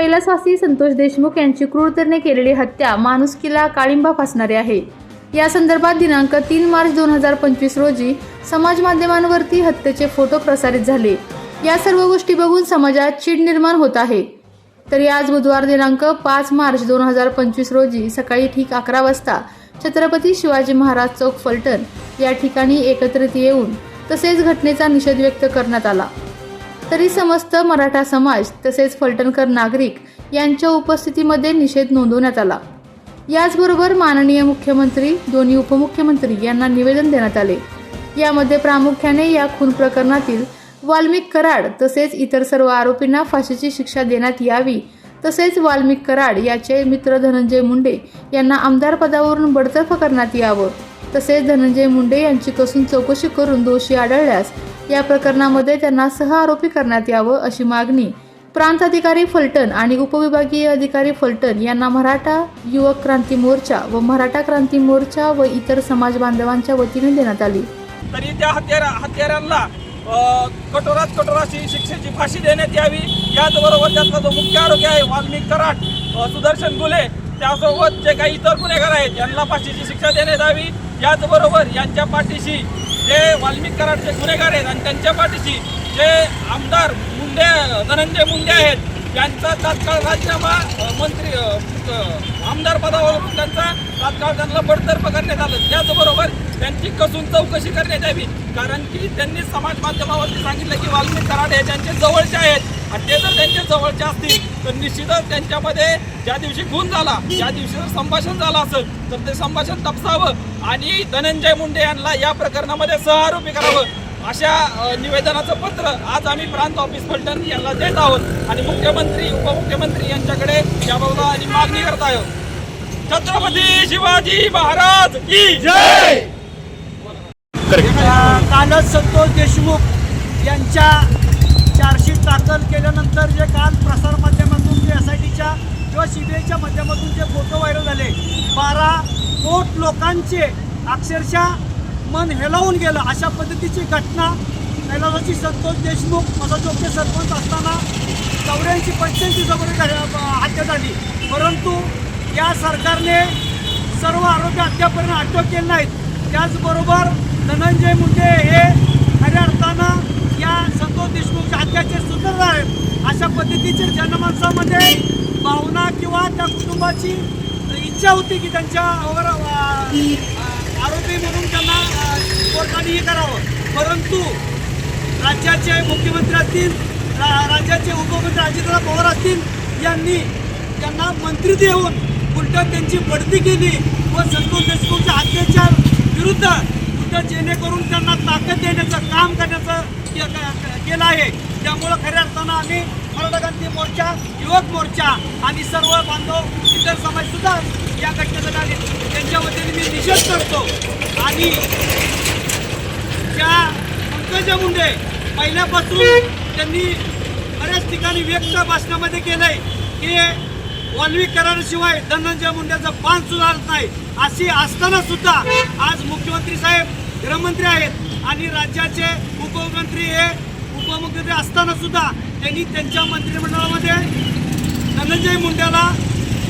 कैलासवासी संतोष देशमुख यांची क्रूरतेने केलेली हत्या माणुसकीला काळिंबा फासणारी आहे. या संदर्भात दिनांक तीन मार्च दोन हजार पंचवीस रोजी समाज माध्यमांवरती हत्येचे फोटो प्रसारित झाले. या सर्व गोष्टी बघून समाजात चीड निर्माण होत आहे. तरी आज बुधवार दिनांक पाच मार्च दोन हजार पंचवीस रोजी सकाळी ठीक अकरा वाजता छत्रपती शिवाजी महाराज चौक फलटण या ठिकाणी एकत्रित येऊन तसेच घटनेचा निषेध व्यक्त करण्यात आला. तरी समस्त मराठा समाज तसेच फलटणकर नागरिक यांच्या उपस्थितीमध्ये निषेध नोंदवण्यात आला. याचबरोबर माननीय मुख्यमंत्री दोन्ही उपमुख्यमंत्री यांना निवेदन देण्यात आले. यामध्ये प्रामुख्याने या खून प्रकरणातील वाल्मिक कराड तसेच इतर सर्व आरोपींना फाशीची शिक्षा देण्यात यावी तसेच वाल्मिक कराड याचे मित्र धनंजय मुंडे यांना आमदार पदावरून बडतर्फ करण्यात यावं तसेच धनंजय मुंडे यांची कसून चौकशी करून दोषी आढळल्यास या प्रकरणामध्ये त्यांना सह आरोपी करण्यात यावं अशी मागणी प्रांत अधिकारी फलटण आणि उपविभागीय अधिकारी फलटण यांना मराठा युवक क्रांती मोर्चा व मराठा क्रांती मोर्चा व इतर समाज बांधवांच्या वतीने देण्यात आली. तरी त्या हत्यारा हत्यारांना कठोरात कठोराची शिक्षेची फाशी देण्यात यावी. याचबरोबर त्यातला जो मुख्य आरोग्य आहे वाल्मिक कराड सुदर्शन गुले त्यासोबत जे काही इतर गुन्हेगार आहेत यांना फाशीची शिक्षा देण्यात यावी. याचबरोबर यांच्या पाठीशी जे वाल्मिक कराडचे गुन्हेगार आहेत आणि त्यांच्या पाठीशी जे आमदार मुंडे धनंजय मुंडे आहेत यांचा तात्काळ राजीनामा मंत्री आमदार पदावरून त्यांचा तात्काळ त्यांना बडतर्फ करण्यात आलं. त्याचबरोबर त्यांची कसून चौकशी करण्यात यावी. कारण की त्यांनी समाज माध्यमावरती सांगितलं की वाल्मिक कराड हे त्यांचे जवळचे आहेत. आणि ते जर त्यांच्या जवळचे असतील तर निश्चितच त्यांच्यामध्ये ज्या दिवशी खून झाला ज्या दिवशी जर संभाषण झालं असेल तर ते संभाषण तपसावं. आणि धनंजय मुंडे यांना या प्रकरणामध्ये सहआरोपी करावं. अशा निवेदनाचं पत्र आज आम्ही प्रांत ऑफिस फलटण यांना देत आहोत आणि मुख्यमंत्री उपमुख्यमंत्री यांच्याकडे याबाबत आणि मागणी करत आहोत. छत्रपती शिवाजी महाराज की जय! कालच संतोष देशमुख यांच्या चार्जशीट दाखल केल्यानंतर जे काल प्रसारमाध्यमातून जे एस आय टीच्या किंवा सी बी आयच्या माध्यमातून जे फोटो व्हायरल झाले बारा कोट लोकांचे अक्षरशः मन हेलावून गेलं अशा पद्धतीची घटना कैलासाची संतोष देशमुख मसाजोगचे सरपंच असताना चौऱ्याऐंशी पंच्याऐंशी जवळ हत्या झाली. परंतु या सरकारने सर्व आरोपी अद्यापर्यंत अटक केले नाहीत. त्याचबरोबर धनंजय मुंडे हे खऱ्या अर्थानं या संतोष देशमुखच्या हत्याचे सूत्रधार आहेत. अशा पद्धतीचे जनमानसामध्ये भावना किंवा त्या कुटुंबाची इच्छा होती की त्यांच्यावर आरोपी म्हणून त्यांना कोर्टाने हे करावं. परंतु राज्याचे मुख्यमंत्री असतील रा- राज्याचे उपमुख्यमंत्री अजितदा पवार असतील यांनी त्यांना मंत्री देऊन उलटं त्यांची बढती केली व संतोष देशमुखच्या अत्याचार विरुद्ध उलट जेणेकरून त्यांना ताकद देण्याचं काम करण्याचं केलं आहे. त्यामुळं खऱ्या अर्थानं आम्ही मराठा क्रांती मोर्चा युवक मोर्चा आणि सर्व बांधव इतर समाजसुद्धा या घटनेसाठी आले त्यांच्या वतीने मी निषेध करतो. आणि त्या पंकजा मुंडे पहिल्यापासून त्यांनी बऱ्याच ठिकाणी व्यक्त भाषणामध्ये केलंय. की वाल्मिक कराराशिवाय धनंजय मुंडेचं पान सुधारत नाही. अशी असताना सुद्धा आज मुख्यमंत्री साहेब गृहमंत्री आहेत आणि राज्याचे उपमुख्यमंत्री हे उपमुख्यमंत्री असताना सुद्धा त्यांनी त्यांच्या मंत्रिमंडळामध्ये धनंजय मुंड्याला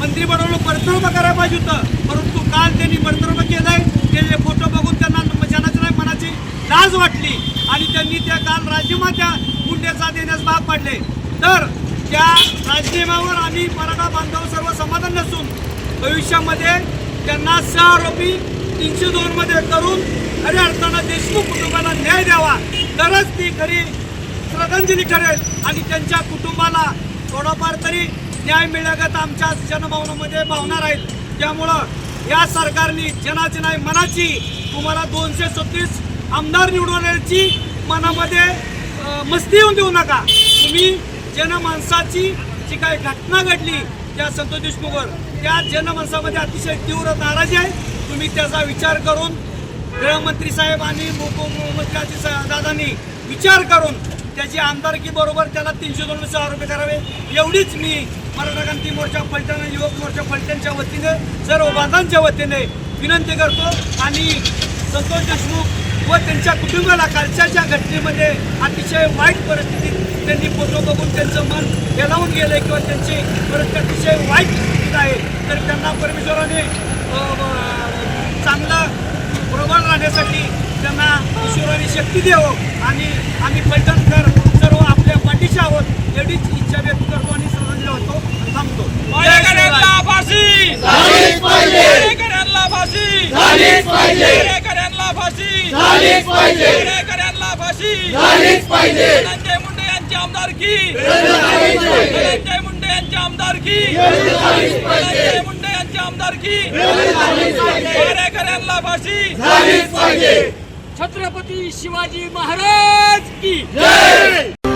मंत्री बनवलं बडतर्फ करायला पाहिजे होतं. परंतु काल त्यांनी बडतर्फ केलंय त्याचे फोटो बघून त्यांना जनाची नाही मनाची लाज वाटली. आणि त्यांनी त्या काल राजीनामा त्या देण्यास भाग पाडले. तर त्या राजीनाम्यावर आम्ही मराठा बांधव सर्व समाधान नसून भविष्यामध्ये त्यांना सहआरोपी तीनशे दोनमध्ये करून खऱ्या अर्थानं देशमुख कुटुंबाला न्याय द्यावा. तरच ती खरी श्रद्धांजली ठरेल आणि त्यांच्या कुटुंबाला थोडाफार तरी न्याय मिळागत आमच्या जनभावनामध्ये भावना राहील त्यामुळं या सरकारने जनाची नाही मनाची तुम्हाला दोनशे सत्तीस आमदार निवडवण्याची मनामध्ये मस्ती येऊन देऊ नका. तुम्ही जनमानसाची जी काही घटना घडली त्या संतोष देशमुखवर त्या जनमानसामध्ये अतिशय तीव्र नाराजी आहे. तुम्ही त्याचा विचार करून गृहमंत्री साहेब आणि उपमुख्यमंत्री दादांनी विचार करून त्याची आमदारकी बरोबर त्याला तीनशे दोन आरोपी करावे. एवढीच मी मराठा क्रांती मोर्चा फलटण युवक मोर्चा फलटणच्या वतीने सर्व बांधांच्या वतीने विनंती करतो आणि संतोष देशमुख व त्यांच्या कुटुंबाला कालच्या घटनेमध्ये अतिशय वाईट परिस्थितीत त्यांनी फोटो बघून त्यांचं मन हेलावून गेलं किंवा त्यांची परिस्थिती अतिशय वाईट स्थितीत आहे तर त्यांना परमेश्वराने चांगलं प्रबळ राहण्यासाठी त्यांना ईश्वराने शक्ती द्यावं. आणि आम्ही पैठणकर सर्व आपल्या पाठीशी आहोत एवढीच इच्छा व्यक्त करतो आणि होतो थांबतो. जय शिवराय. मारेकऱ्यांना फाशी! झालीच पाहिजे. मारेकऱ्यांना फाशी! झालीच पाहिजे. मारेकऱ्यांना फाशी! झालीच पाहिजे. मारेकऱ्यांना फाशी! झालीच पाहिजे. धनंजय मुंडे यांची आमदारकी धनंजय मुंडे. यांची आमदारकी धनंजय मुंडे यांची आमदारकी मारेकऱ्यांना फाशी! झालीच पाहिजे. छत्रपती शिवाजी महाराज की? जय!